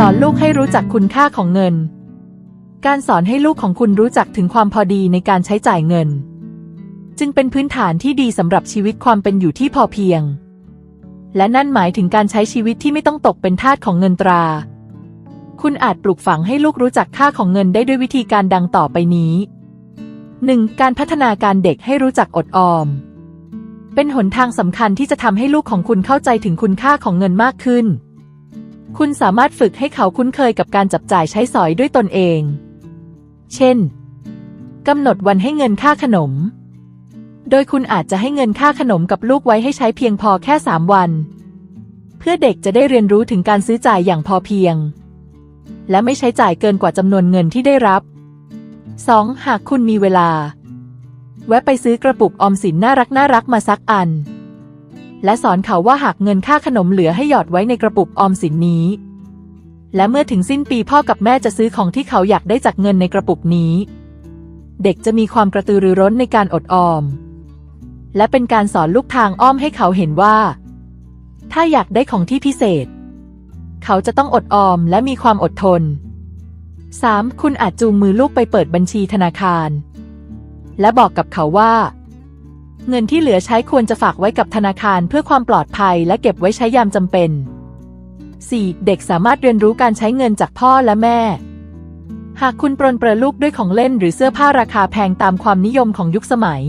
สอนลูกให้รู้จักคุณค่าของเงิน การสอนให้ลูกของคุณรู้จักถึงความพอดีในการใช้จ่ายเงิน จึงเป็นพื้นฐานที่ดีสำหรับชีวิตความเป็นอยู่ที่พอเพียง และนั่นหมายถึงการใช้ชีวิตที่ไม่ต้องตกเป็นทาสของเงินตรา คุณอาจปลูกฝังให้ลูกรู้จักค่าของเงินได้ด้วยวิธีการดังต่อไปนี้ 1. การพัฒนาการเด็กให้รู้จักอดออม เป็นหนทางสำคัญที่จะทำให้ลูกของคุณเข้าใจถึงคุณค่าของเงินมากขึ้น คุณสามารถฝึกให้เขาคุ้นเคยกับการจับจ่ายใช้สอยด้วยตนเอง เช่นกำหนดวันให้เงินค่าขนม โดยคุณอาจจะให้เงินค่าขนมกับลูกไว้ให้ใช้เพียงพอแค่ 3 วัน เพื่อเด็กจะได้เรียนรู้ถึงการซื้อจ่ายอย่างพอเพียง และไม่ใช้จ่ายเกินกว่าจำนวนเงินที่ได้รับ 2. หากคุณมีเวลา แวะไปซื้อกระปุกออมสินน่ารักน่ารักมาสักอัน และสอนเขาว่าหากเงินค่าขนมเหลือให้หยอดไว้ในกระปุกออมสินนี้ และเมื่อถึงสิ้นปีพ่อกับแม่จะซื้อของที่เขาอยากได้จากเงินในกระปุกนี้ เด็กจะมีความกระตือรือร้นในการอดออม และเป็นการสอนลูกทางอ้อมให้เขาเห็นว่า ถ้าอยากได้ของที่พิเศษ เขาจะต้องอดออมและมีความอดทน 3. คุณอาจจูงมือลูกไปเปิดบัญชีธนาคาร และบอกกับเขาว่า เงินที่เหลือใช้ควรจะฝากไว้กับธนาคารเพื่อความปลอดภัย และเก็บไว้ใช้ยามจำเป็น 4. เด็กสามารถเรียนรู้การใช้เงินจากพ่อและแม่ หากคุณปรนเปรอลูกด้วยของเล่นหรือเสื้อผ้าราคาแพงตามความนิยมของยุคสมัย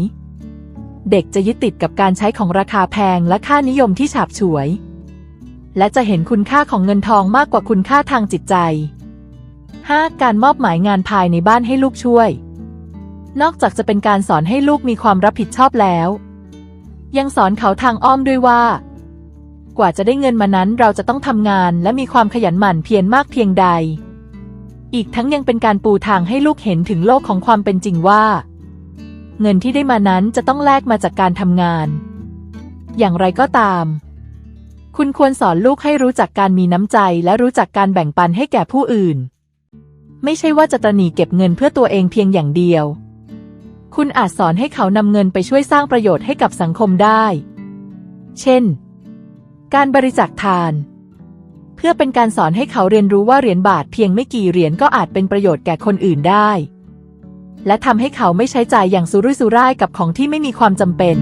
เด็กจะยึดติดกับการใช้ของราคาแพงและค่านิยมที่ฉาบฉวย และจะเห็นคุณค่าของเงินทองมากกว่าคุณค่าทางจิตใจ 5. การมอบหมายงานภายในบ้านให้ลูกช่วย นอกจากจะเป็นการสอนให้ลูกมีความรับผิดชอบแล้ว ยังสอนเขาทางอ้อมด้วยว่า กว่าจะได้เงินมานั้นเราจะต้องทำงานและมีความขยันหมั่นเพียรมากเพียงใด อีกทั้งยังเป็นการปูทางให้ลูกเห็นถึงโลกของความเป็นจริงว่า เงินที่ได้มานั้นจะต้องแลกมาจากการทำงาน อย่างไรก็ตาม คุณควรสอนลูกให้รู้จักการมีน้ำใจและรู้จักการแบ่งปันให้แก่ผู้อื่น ไม่ใช่ว่าจะตระหนี่เก็บเงินเพื่อตัวเองเพียงอย่างเดียว คุณอาจสอนให้เขานำเงินไปช่วยสร้างประโยชน์ให้กับสังคมได้ เช่น การบริจาคทาน เพื่อเป็นการสอนให้เขาเรียนรู้ว่าเหรียญบาทเพียงไม่กี่เหรียญก็อาจเป็นประโยชน์แก่คนอื่นได้ และทำให้เขาไม่ใช้จ่ายอย่างสุรุ่ยสุร่ายกับของที่ไม่มีความจำเป็น